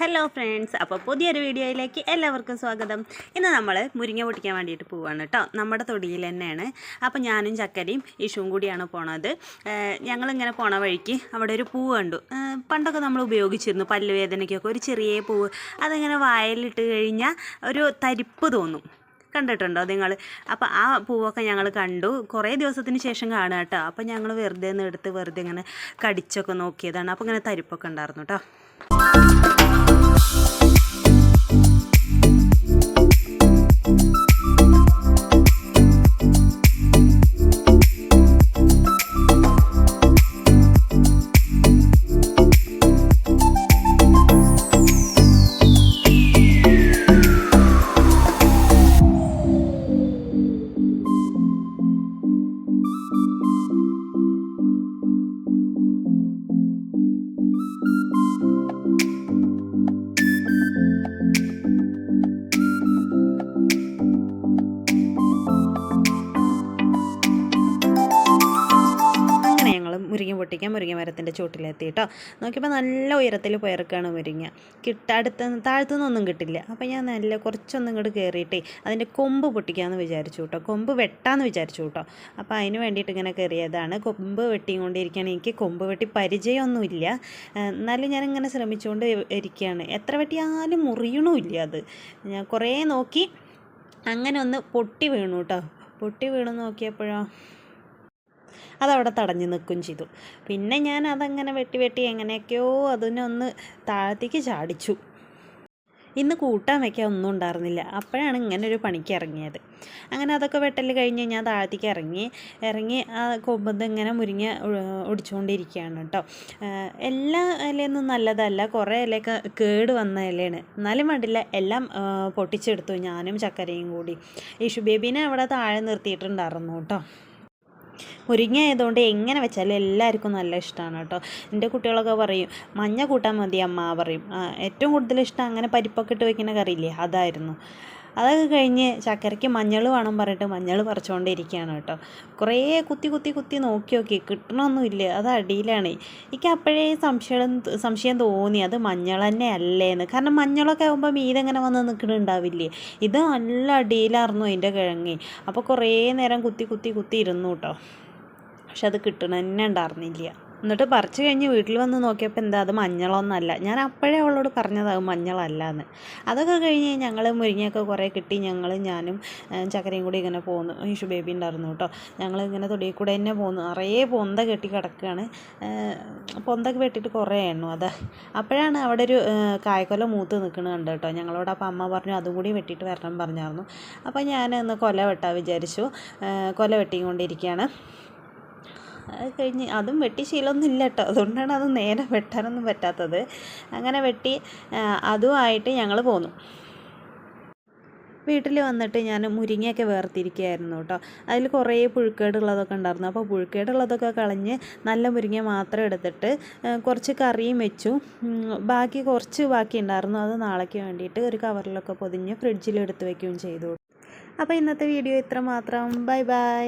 Hello friends അപ്പോൾ പുതിയൊരു വീഡിയോയിലേക്ക് എല്ലാവർക്കും സ്വാഗതം. ഇന്ന് നമ്മൾ മുരിങ്ങ പൊട്ടിക്കാൻ വേണ്ടിയിട്ട് പോവാണ് കേട്ടോ നമ്മുടെ തൊടിയിൽ തന്നെയാണ്. അപ്പോൾ ഞാനും ചക്കരയും ഇഷുവും കൂടിയാണ് പോണത്. ഞങ്ങളിങ്ങനെ പോണ വഴിക്ക് അവിടെ ഒരു പൂവ് കണ്ടു. പണ്ടൊക്കെ നമ്മൾ ഉപയോഗിച്ചിരുന്നു. പല്ലുവേദനയ്ക്കൊക്കെ ഒരു ചെറിയ പൂവ് അതിങ്ങനെ വായലിട്ട് കഴിഞ്ഞാൽ ഒരു തരിപ്പ് തോന്നും. കണ്ടിട്ടുണ്ടോ നിങ്ങൾ അപ്പോൾ ആ പൂവൊക്കെ ഞങ്ങൾ കണ്ടു. കുറേ ദിവസത്തിന് ശേഷം കാണുക കേട്ടോ അപ്പോൾ ഞങ്ങൾ വെറുതെ നിന്ന് എടുത്ത് വെറുതെ ഇങ്ങനെ കടിച്ചൊക്കെ നോക്കിയതാണ്. അപ്പോൾ ഇങ്ങനെ തരിപ്പൊക്കെ ഉണ്ടായിരുന്നു കേട്ടോ മുരിങ്ങ പൊട്ടിക്കാൻ മുരിങ്ങ മരത്തിന്റെ ചുവട്ടിലെത്തി കേട്ടോ. നോക്കിയപ്പോൾ നല്ല ഉയരത്തിൽ പോയിറക്കാണ് മുരിങ്ങ. കിട്ട താഴത്തു താഴത്തുനിന്നൊന്നും കിട്ടില്ല. അപ്പോൾ ഞാൻ നല്ല കുറച്ചൊന്നും ഇങ്ങോട്ട് കയറിയിട്ടേ അതിന്റെ കൊമ്പ് പൊട്ടിക്കാമെന്ന് വിചാരിച്ചു കേട്ടോ. കൊമ്പ് വെട്ടാമെന്ന് വിചാരിച്ചു കേട്ടോ. അപ്പോൾ അതിന് വേണ്ടിയിട്ട് ഇങ്ങനെ കയറിയതാണ്. കൊമ്പ് വെട്ടിക്കൊണ്ടിരിക്കുകയാണ്. എനിക്ക് കൊമ്പ് വെട്ടി പരിചയമൊന്നുമില്ല. എന്നാലും ഞാനിങ്ങനെ ശ്രമിച്ചുകൊണ്ട് ഇരിക്കുകയാണ്. എത്ര വെട്ടിയാലും മുറിയണമില്ല അത്. ഞാൻ കുറേ നോക്കി അങ്ങനെ ഒന്ന് പൊട്ടി വീണു കേട്ടോ. പൊട്ടി വീണു നോക്കിയപ്പോഴോ അതവിടെ തടഞ്ഞു നിൽക്കുകയും ചെയ്തു. പിന്നെ ഞാൻ അതങ്ങനെ വെട്ടി വെട്ടി എങ്ങനെയൊക്കെയോ അതിനൊന്ന് താഴത്തേക്ക് ചാടിച്ചു. ഇന്ന് കൂട്ടാൻ വയ്ക്കാൻ ഒന്നും ഉണ്ടായിരുന്നില്ല. അപ്പോഴാണ് ഇങ്ങനെ ഒരു പണിക്ക് ഇറങ്ങിയത്. അങ്ങനെ അതൊക്കെ വെട്ടൽ കഴിഞ്ഞ് ഞാൻ താഴത്തേക്ക് ഇറങ്ങി. ഇറങ്ങി ആ കൊമ്പത്ത് ഇങ്ങനെ മുരിങ്ങ ഒടിച്ചുകൊണ്ടിരിക്കുകയാണ് കേട്ടോ. എല്ലാ ഇലയൊന്നും നല്ലതല്ല. കുറേ ഇലയൊക്കെ കേട് വന്ന ഇലയാണ്. എന്നാലും വേണ്ടില്ല എല്ലാം പൊട്ടിച്ചെടുത്തു. ഞാനും ചക്കരയും കൂടി. യേശു ബേബീനെ അവിടെ താഴെ നിർത്തിയിട്ടുണ്ടായിരുന്നു കേട്ടോ. മുരിങ്ങ ആയതുകൊണ്ട് എങ്ങനെ വെച്ചാലും എല്ലാവർക്കും നല്ല ഇഷ്ടമാണ് കേട്ടോ. എന്റെ കുട്ടികളൊക്കെ പറയും മഞ്ഞ കൂട്ടാൻ മതി അമ്മ പറയും. ഏറ്റവും കൂടുതൽ ഇഷ്ടം അങ്ങനെ പരിപ്പൊക്കെ ഇട്ട് വെക്കുന്ന കറിയില്ലേ അതായിരുന്നു. അതൊക്കെ കഴിഞ്ഞ് ചക്കരയ്ക്ക് മഞ്ഞൾ വേണം പറഞ്ഞിട്ട് മഞ്ഞൾ പറിച്ചുകൊണ്ടിരിക്കുകയാണ് കേട്ടോ. കുറേ കുത്തി കുത്തി കുത്തി നോക്കി നോക്കി കിട്ടണമൊന്നുമില്ല. അത് അടിയിലാണ്. എനിക്ക് അപ്പോഴേ സംശയം സംശയം തോന്നി. അത് മഞ്ഞൾ തന്നെ അല്ലേന്ന് കാരണം മഞ്ഞളൊക്കെ ആകുമ്പോൾ മീതെങ്ങനെ വന്ന് നിൽക്കണുണ്ടാവില്ലേ? ഇത് നല്ല അടിയിലായിരുന്നു അതിന്റെ കിഴങ്ങ്. അപ്പോൾ കുറേ നേരം കുത്തി കുത്തി കുത്തി ഇരുന്നു കേട്ടോ. പക്ഷെ അത് കിട്ടണ തന്നെ ഉണ്ടായിരുന്നില്ല. എന്നിട്ട് പറിച്ച് കഴിഞ്ഞ് വീട്ടിൽ വന്ന് നോക്കിയപ്പോൾ എന്താ അത് മഞ്ഞളൊന്നല്ല. ഞാൻ അപ്പോഴേ അവളോട് പറഞ്ഞത് അത് മഞ്ഞളല്ല എന്ന് അതൊക്കെ കഴിഞ്ഞ് ഞങ്ങൾ മുരിങ്ങയൊക്കെ കുറേ കിട്ടി. ഞങ്ങൾ ഞാനും ചക്കരയും കൂടി ഇങ്ങനെ പോന്നു. ഈശു ബേബി ഉണ്ടായിരുന്നു കേട്ടോ. ഞങ്ങൾ ഇങ്ങനെ തൊടിയിൽ കൂടെ തന്നെ പോന്നു. നിറയെ പൊന്ത കെട്ടി കിടക്കുകയാണ് പൊന്തൊക്കെ വെട്ടിയിട്ട് കുറേ എണ്ണു അത്. അപ്പോഴാണ് അവിടെ ഒരു കായ്ക്കൊല മൂത്ത് നിൽക്കുന്നത് കണ്ടു കേട്ടോ. ഞങ്ങളോട് അപ്പോൾ അമ്മ പറഞ്ഞു അതും കൂടി വെട്ടിയിട്ട് വരണം പറഞ്ഞായിരുന്നു. അപ്പോൾ ഞാൻ ഇന്ന് കൊല വെട്ടാൻ വിചാരിച്ചു. കൊല വെട്ടിക്കൊണ്ടിരിക്കുകയാണ് അത് കഴിഞ്ഞ് അതും വെട്ടി ശീലമൊന്നും ഇല്ല കേട്ടോ. അതുകൊണ്ടാണ് അത് നേരെ വെട്ടാനൊന്നും പറ്റാത്തത്. അങ്ങനെ വെട്ടി അതുമായിട്ട് ഞങ്ങൾ പോന്നു. വീട്ടിൽ വന്നിട്ട് ഞാൻ മുരിങ്ങയൊക്കെ വേർതിരിക്കുകയായിരുന്നു കേട്ടോ. അതിൽ കുറേ പുഴുക്കേടുള്ളതൊക്കെ ഉണ്ടായിരുന്നു. അപ്പോൾ പുഴുക്കേടുള്ളതൊക്കെ കളഞ്ഞ് നല്ല മുരിങ്ങ മാത്രം എടുത്തിട്ട് കുറച്ച് കറിയും വെച്ചു. ബാക്കി കുറച്ച് ബാക്കി ഉണ്ടായിരുന്നു. അത് നാളേക്ക് വേണ്ടിയിട്ട് ഒരു കവറിലൊക്കെ പൊതിഞ്ഞ് ഫ്രിഡ്ജിൽ എടുത്ത് വെക്കുകയും ചെയ്തു. അപ്പോൾ ഇന്നത്തെ വീഡിയോ ഇത്ര മാത്രം. Bye bye.